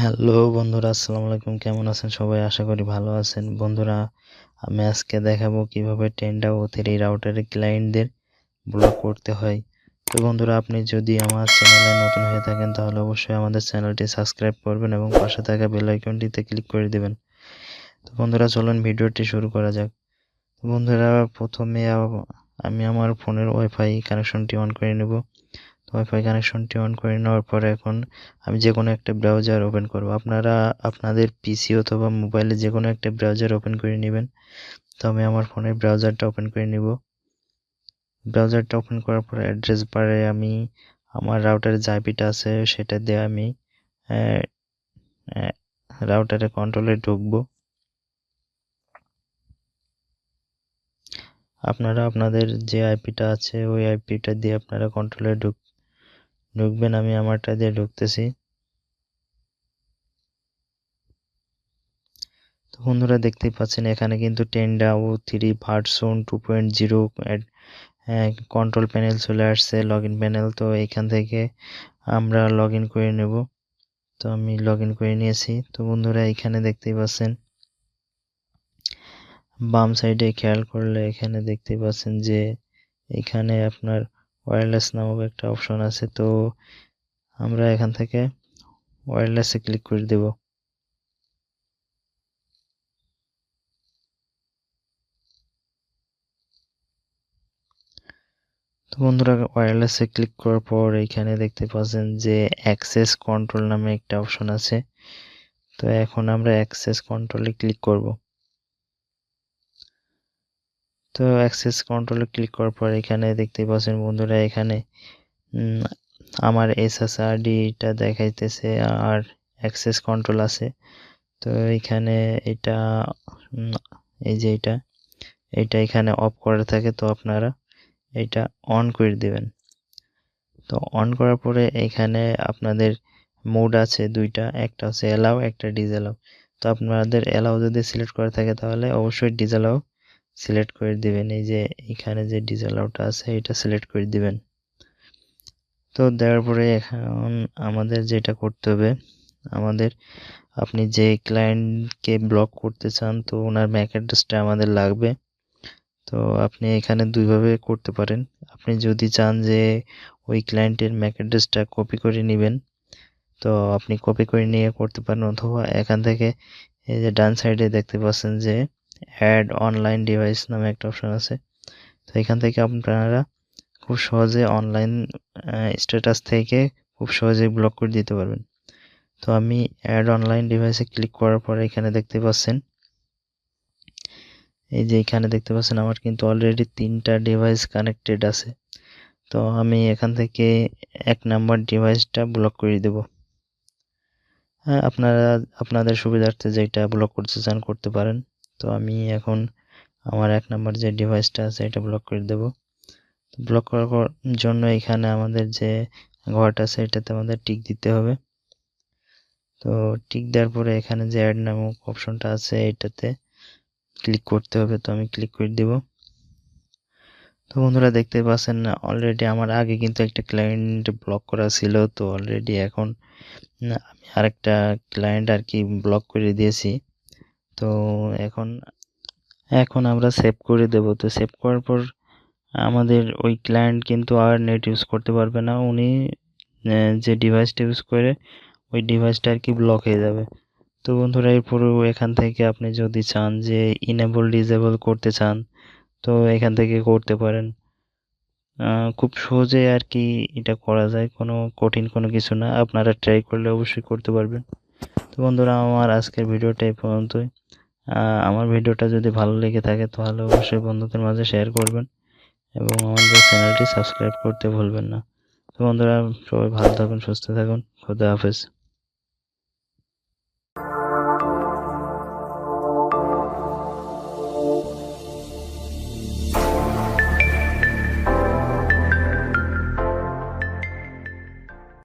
Hello বন্ধুরা, আসসালামু আলাইকুম। কেমন আছেন সবাই? আশা করি ভালো আছেন। বন্ধুরা, আমি আজকে দেখাবো কীভাবে টেন্ডা ওথের এই রাউটারের ক্লায়েন্টদের ব্লক করতে হয়। তো বন্ধুরা, আপনি যদি আমার চ্যানেলে নতুন হয়ে থাকেন, তাহলে অবশ্যই আমাদের চ্যানেলটি সাবস্ক্রাইব করবেন এবং পাশে থাকা বেল আইকনটিতে ক্লিক করে দেবেন। তো বন্ধুরা, চলুন ভিডিওটি শুরু করা যাক। বন্ধুরা, প্রথমে আমি আমার ফোনের ওয়াইফাই কানেকশনটি অন করে নেব। ওয়াইফাই কানেকশনটি অন করে নেওয়ার পরে এখন আমি যে কোনো একটা ব্রাউজার ওপেন করব। আপনারা, আপনাদের পিসি অথবা মোবাইলে যে কোনো একটা ব্রাউজার ওপেন করে নেবেন। তো আমি আমার ফোনের ব্রাউজারটা ওপেন করে নিব। ব্রাউজারটা ওপেন করার পর অ্যাড্রেস বারে আমি আমার রাউটারের যে আইপিটা আছে সেটা দিয়ে আমি রাউটারে কন্ট্রোলে ঢুকবো। আপনারা, আপনাদের যে আইপিটা আছে ওই আইপিটা দিয়ে আপনারা কন্ট্রোলে ঢুক ঢুকবেন, আমি আমারটা দিয়ে ঢুকতেছি। তো বন্ধুরা দেখতেই পাচ্ছেন, এখানে কিন্তু Tenda O three version two point zero control panel চলে আসছে লগ ইন প্যানেল তো এখান থেকে আমরা লগ ইন করে নেব। তো আমি লগ ইন করে নিয়েছি। তো বন্ধুরা এখানে দেখতেই পাচ্ছেন, বাম সাইডে খেয়াল করলে এখানে দেখতে পাচ্ছেন যে এখানে আপনার ওয়্যারলেস নামক একটা অপশন আছে, তো আমরা এখান থেকে ওয়্যারলেসে ক্লিক করে দেব। তো বন্ধুরা ওয়্যারলেসে ক্লিক করার পর এখানে দেখতে পাচ্ছেন যে অ্যাক্সেস কন্ট্রোল নামে একটা অপশন আছে, তো এখন আমরা অ্যাক্সেস কন্ট্রোলে ক্লিক করব। তো অ্যাক্সেস কন্ট্রোলে ক্লিক করার পর এখানে দেখতে পাচ্ছেন বন্ধুরা এখানে আমার এসএসআরডিটা দেখাইতেছে আর অ্যাক্সেস কন্ট্রোল আছে। তো এখানে এটা এই যে এটা এটা এখানে অফ করা থাকে তো আপনারা এটা অন করে দিবেন। তো অন করার পরে এখানে আপনাদের মোড আছে দুইটা, একটা হচ্ছে অ্যালাউ একটা ডিজেলাও তো আপনাদের অ্যালাউ যদি সিলেক্ট করা থাকে তাহলে অবশ্যই ডিজেলাও সিলেক্ট করে দিবেন। এই যে এখানে যে ডিজেলাউটা আছে, এটা সিলেক্ট করে দিবেন। তো দেওয়ার পরে এখন আমাদের যেটা করতে হবে, আমাদের আপনি যে ক্লায়েন্টকে ব্লক করতে চান, তো ওনার ম্যাক অ্যাড্রেসটা আমাদের লাগবে। তো আপনি এখানে দুইভাবে করতে পারেন। আপনি যদি চান যে ওই ক্লায়েন্টের ম্যাক অ্যাড্রেসটা কপি করে নেবেন, তো আপনি কপি করে নিয়ে করতে পারেন। অথবা এখান থেকে এই যে ডান সাইডে দেখতে পাচ্ছেন যে অ্যাড অনলাইন ডিভাইস নামে একটা অপশন আছে। তো এখান থেকে আপনারা খুব সহজে অনলাইন স্ট্যাটাস থেকে খুব সহজেই ব্লক করে দিতে পারবেন। তো আমি অ্যাড অনলাইন ডিভাইসে ক্লিক করার পরে এখানে দেখতে পাচ্ছেন, এই যে এখানে দেখতে পাচ্ছেন আমার কিন্তু অলরেডি তিনটা ডিভাইস কানেক্টেড আছে। তো আমি এখান থেকে এক নাম্বার ডিভাইসটা ব্লক করে দেব। হ্যাঁ আপনারা, আপনাদের সুবিধার্থে যেটা ব্লক করতে চান করতে পারেন। তো আমি এখন আমার এক নাম্বার যে ডিভাইসটা আছে, এটা ব্লক করে দেব। ব্লক করার জন্য এখানে আমাদের যে ঘরটা আছে, এটাতে আমাদের টিক দিতে হবে। তো টিক দেওয়ার পরে এখানে যে অ্যাড নামক অপশনটা আছে, এটাতে ক্লিক করতে হবে। তো আমি ক্লিক করে দেব। তো বন্ধুরা দেখতে পাচ্ছেন অলরেডি আমার আগে কিন্তু একটা ক্লায়েন্ট ব্লক করা ছিল। তো অলরেডি এখন আমি আরেকটা ক্লায়েন্ট আর কি ব্লক করে দিয়েছি। তো এখন এখন আমরা সেভ করে দেব। তো সেভ করার পর আমাদের ওই ক্লায়েন্ট কিন্তু আর নেট ইউজ করতে পারবে না। উনি যে ডিভাইসটা ইউজ করে, ওই ডিভাইসটা আর কি ব্লক হয়ে যাবে। তো বন্ধুরা এরপরেও এখান থেকে আপনি যদি চান যে ইনেবল ডিজেবল করতে চান, তো এখান থেকে করতে পারেন। খুব সহজে আর কি এটা করা যায়। কোনো কঠিন কোনো কিছু না। আপনারা ট্রাই করলে অবশ্যই করতে পারবেন। তো বন্ধুরা, আমার আজকের ভিডিওটা এই পর্যন্তই। আমার ভিডিওটা যদি ভালো লেগে থাকে, তাহলে অবশ্যই বন্ধুদের মাঝে শেয়ার করবেন এবং আমাদের চ্যানেলটি সাবস্ক্রাইব করতে ভুলবেন না। তো বন্ধুরা, সবাই ভালো থাকুন, সুস্থ থাকুন। খুদা হাফেজ।